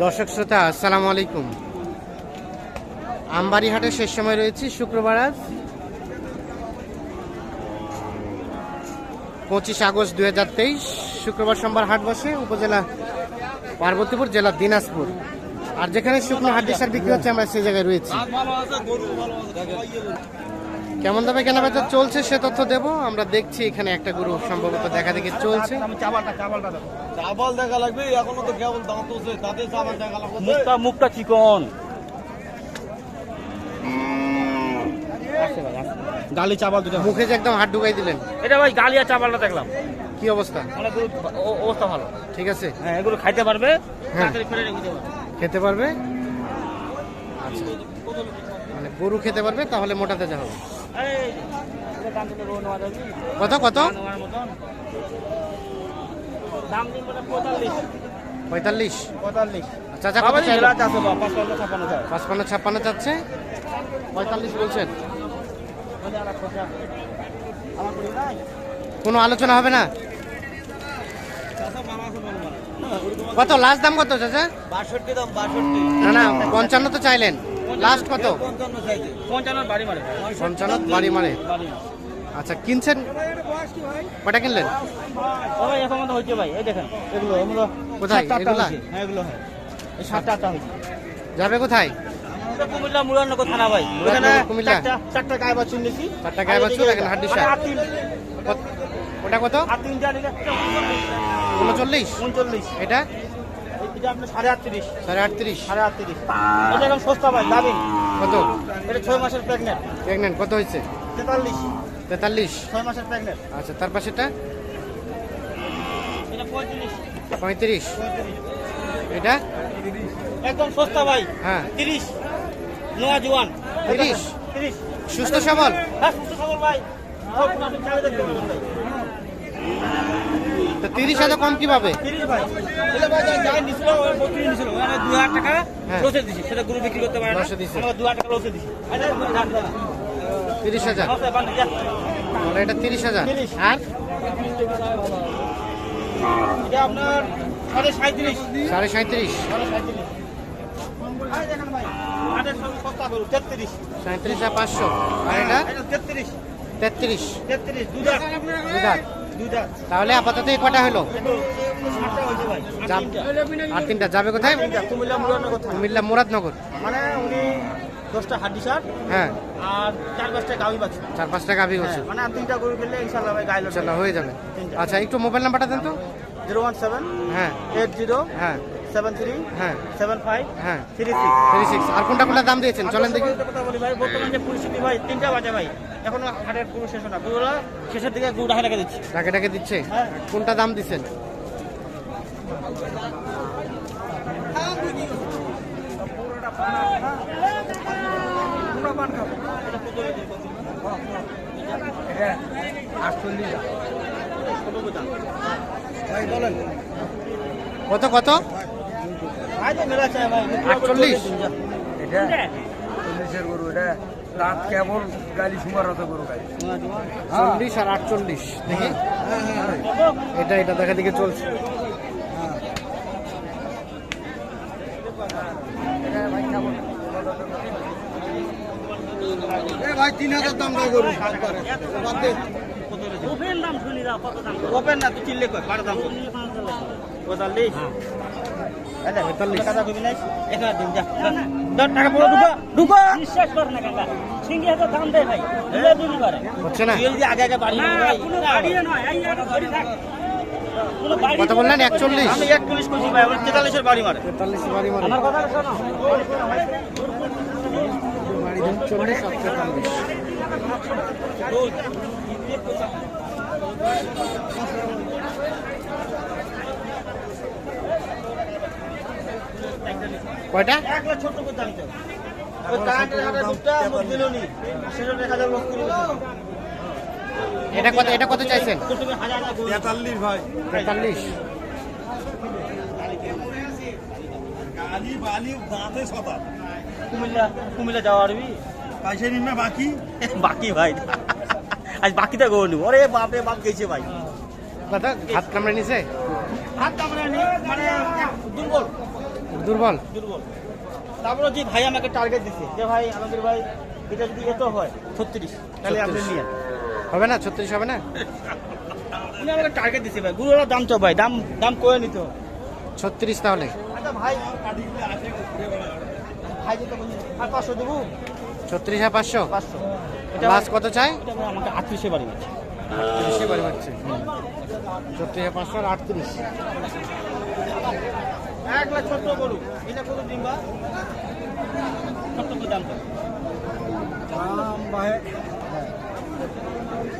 দর্শক শ্রোতা, আসসালামু আলাইকুম। আমবাড়ি হাটের শেষ সময় রয়েছি, শুক্রবার আজ। পঁচিশ আগস্ট দু হাজার তেইশ, শুক্রবার সোমবার হাট বসে, উপজেলা পার্বতীপুর, জেলা দিনাজপুর। আর যেখানে শুকনো হাট বিক্রি হচ্ছে, আমরা সেই জায়গায় রয়েছি। কেমন দামে কেনা বেচা চলছে সে তথ্য দেব। আমরা দেখছি এখানে একটা গরু সম্ভবত দেখা দেখি চলছে। চাবল দেখা লাগবে এখনও তো কেবল দাঁত আছে তাতে চাবল দেখা লাগবে। মুখটা মুখটা চিকন। গালি চাবাল দুটো। মুখে যে একদম হাত ঢুকাই দিলেন। এটা ভাই গালি আর চাবালটা দেখলাম। কি অবস্থা? অনেক অবস্থা ভালো। ঠিক আছে। হ্যাঁ এগুলো খাইতে পারবে হ্যাঁ। তাড়াতাড়ি ফেলে রেখে দেবে খেতে পারবে? আচ্ছা। মানে গরু খেতে পারবে তাহলে মোটাতে যা হবে। কত কত? পঁয়তাল্লিশ। ছাপ্পান্ন চাই পাঁচপান্ন ছাপ্পান্ন চাচ্ছে পঁয়তাল্লিশ বলছেন। কোনো আলোচনা হবে না? কত? লাস্ট দাম কত চাচা? বাষট্টি দাম বাষট্টি। না না পঞ্চান্ন তো চাইলেন। লাস্ট কত? পঞ্চান্ন বাড়ি মারে। পঞ্চান্ন বাড়ি মানে আচ্ছা কিনছেন? কটা কিনলেন? সবাই এখন মতো হচ্ছে ভাই এই দেখেন এগুলো এগুলো কোথায়? সাতটা আটটা হ্যাঁ এগুলো হ্যাঁ। এই সাতটা আটটা হয়েছে যাবে কোথায়? কুমিল্লা মুরানগর থানা ভাই। কুমিল্লা। চারটা গায়ে বাছুর নিয়েছি চারটা গায়ে বাছুর, এখানে হাড্ডি তিন কত- ওটা কত? আর এটা উনচল্লিশ। উনচল্লিশ? এটা এটা? আপনার সাড়ে আটত্রিশ। সাড়ে আটত্রিশ। সাড়ে আটত্রিশ। এটা এখন সস্তা ভাই দাবি কত? এটা ছয় মাসের প্রেগনেন্ট প্রেগনেন্ট কত হয়েছে? তেতাল্লিশ। তেতাল্লিশ? ছয় মাসের প্রেগনেন্ট আচ্ছা তার পাশেটা এটা পঁয়ত্রিশ। পঁয়ত্রিশ। এটা? একদম সস্তা ভাই। হ্যাঁ। তিরিশ। নোয়া জোয়ান। তিরিশ? তিরিশ। সুস্থ সবল? হ্যাঁ সুস্থ সবল ভাই। সব দেখতে ভাই। তো তিরিশ হাজার কম কীভাবে? তিরিশ ভাই। এটা ভাই যা- যাই নিছিল ওই বত্রিশ নিছিল। ওখানে দু হাজার টাকা হ্যাঁ। লসে দিছি। সেটা গরু বিক্রি করতে পারে দু হাজার টাকা লসে দিছি। তিরিশ হাজার? এটা তিরিশ হাজার। আর? এটা আপনার সাড়ে সাঁত্রিশ। সাড়ে সাঁত্রিশ। সাড়ে সাঁত্রিশ। আর পাঁচশো। আর এটা? এটা তেত্রিশ। তেত্রিশ। তেত্রিশ। দুই দাঁত তাহলে আপাতত এই কটা হলো? আর তিনটা। যাবে কোথায়? কুমিল্লা মুরাদনগর মানে উনি দশটা হাড্ডি শার্ট হ্যাঁ। আর চার পাঁচটা গাভি পাচ্ছে চার পাঁচটা গাভি করছে মানে আর তিনটা গরু কিনলে ইনশাল্লাহ ভাই গাইল চলো হয়ে যাবে। আচ্ছা একটু মোবাইল নাম্বারটা দেন তো। জিরো ওয়ান সেভেন হ্যাঁ। এইট জিরো হ্যাঁ। সেভেন থ্রি হ্যাঁ। সেভেন ফাইভ হ্যাঁ। Three six. Three six. আর কোনটা কোনটা দাম দিয়েছেন? চলেন দেখি। কথা বলি ভাই বর্তমান পরিস্থিতি ভাই তিনটা বাজে ভাই। এখনও হাটের পুরো শেষ না পুরো শেষের দিকে গরু ঢাকা রেখে দিচ্ছি। ডাকে ডাকে দিচ্ছে? হ্যাঁ। কোনটা দাম দিচ্ছেন? কত কত? ভাই তো মেলা চাই ভাই। আটচল্লিশ? এটা। চল্লিশের গরু এটা। দাঁত কেবল গালি সুমার মতো গরু গালি চল্লিশ আর আটচল্লিশ দেখি। এটা এটা দেখা দিকে চলছে। ভাই তিন হাজার দাম দাও গরু ওপেন দাম শুনি দাও কত দাম? ওপেন না তুই চিল্লে কই বারো দাম। পঁয়তাল্লিশ। পঁয়তাল্লিশ। টাকা দিবি দিন যা। টাকা পুরো ঢুকো ঢুকো। বিশ্বাস করে না কাকা সিঙ্গি হাজার দাম দেয় ভাই দিলে করে। হচ্ছে না? যদি আগে আগে বাড়ি ভাই। কোনো বাড়িয়ে নয় এই একটা ধরে থাক। কত বললেন একচল্লিশ। আমি এক করছি ভাই আমার তেতাল্লিশের বাড়ি মারে। তেতাল্লিশ বাড়ি মানে আমার কথা শোনো। বাড়ি ধরুন চল্লিশ তেতাল্লিশ কয়টা এক লাখ ছোট্ট করে দাঁড়িয়ে ওই কারেন্টের হাতে দুধটা আমার দিল নি সেটা এক হাজার লোক করে দিল এটা কত এটা কত চাইছেন? তেতাল্লিশ ভাই। তেতাল্লিশ। কুমিল্লা যাওয়া নিন না বাকি? বাকি ভাই। আজ বাকিটা গরু নিব। ওরে বাপরে বাপ গেছে ভাই। কত হাত কামড়ে নিছে? হাত কামড়ে নি মানে দুর্বল। দুর্বল। দুর্বল। তারপরে যে ভাই আমাকে টার্গেট দিছে যে ভাই আলমগীর ভাই এটা যদি এত হয় ছত্রিশ তাহলে আপনি 36 নিয়ে। হবে না? ছত্রিশ হবে না? উনি আমাকে টার্গেট দিছে ভাই। গুরুরা দাম চাও ভাই দাম দাম করে নিতে হবে। ছত্রিশ তাহলে। আচ্ছা ভাই আর পাঁচশো দেবো? ছত্রিশ আর পাঁচশো? পাঁচশো। লাস্ট কত চাই? আমাকে আটত্রিশে বাড়ি গেছে আটত্রিশে বাড়ি পাচ্ছে ছত্রিশ আর পাঁচশো আর আটত্রিশ। গরু এটা কত দাম দাম ভাই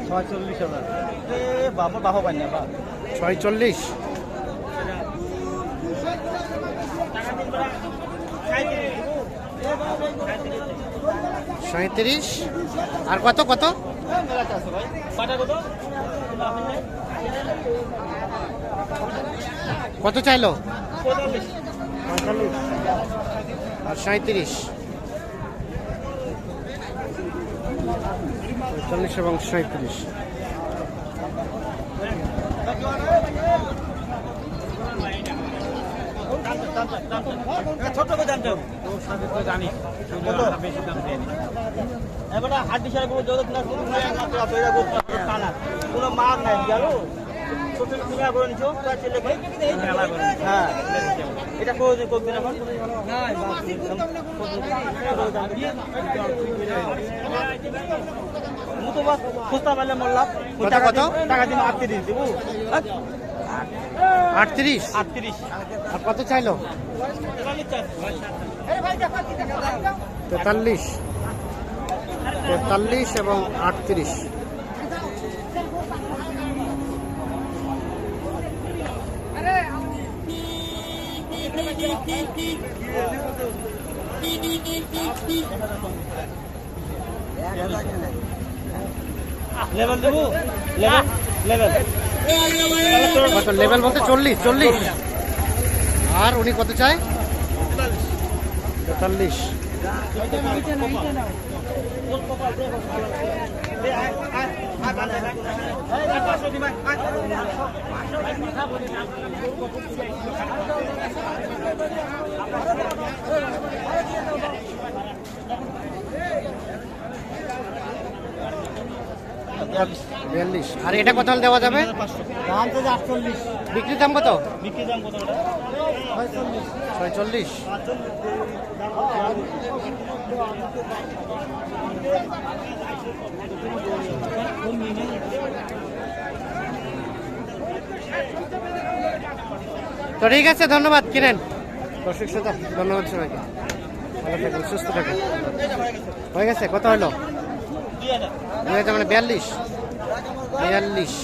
ছয়চল্লিশ হাজার। এ বাবা বাবা পাই না বা? ছয় চল্লিশ টাকা দিন বড়া খাইতে দেবো সাঁত্রিশ আর কত কত মেলাতে আছে ভাই বাটা কত? কত চাইলো? পঁয়তাল্লিশ। আর সাঁত্রিশ পঁয়তাল্লিশ এবং সাঁত্রিশ ছোট্ট করে দাম চাও জানি। বেশি দাম দেয় এবারে হাট দিশার কোনো জগৎ না কোনো মার নাই গেল ছোট তুমি নিছো? হ্যাঁ এটা এখন? মু কত, টাকা কত? দিন- টাকা দিন আটত্রিশ দেবো। আটত্রিশ? আটত্রিশ। আর কত চাইলো? তেতাল্লিশ। তেতাল্লিশ এবং আটত্রিশ। লেভেল দেবো লেভেল লেভেল লেভেল বলতে চল্লিশ চল্লিশ আর উনি কত চায় তেতাল্লিশ বিয়াল্লিশ। আর এটা কত হলে দেওয়া যাবে? দাম তো আটচল্লিশ। বিক্রির দাম কত? বিক্রি দাম কত ছয়চল্লিশ। তো ঠিক আছে ধন্যবাদ কিনেন। দর্শক শ্রোতা ধন্যবাদ সবাইকে। ভালো থাকবেন সুস্থ থাকবেন হয়ে গেছে কত হলো? দুই হাজার মানে বিয়াল্লিশ। বিয়াল্লিশ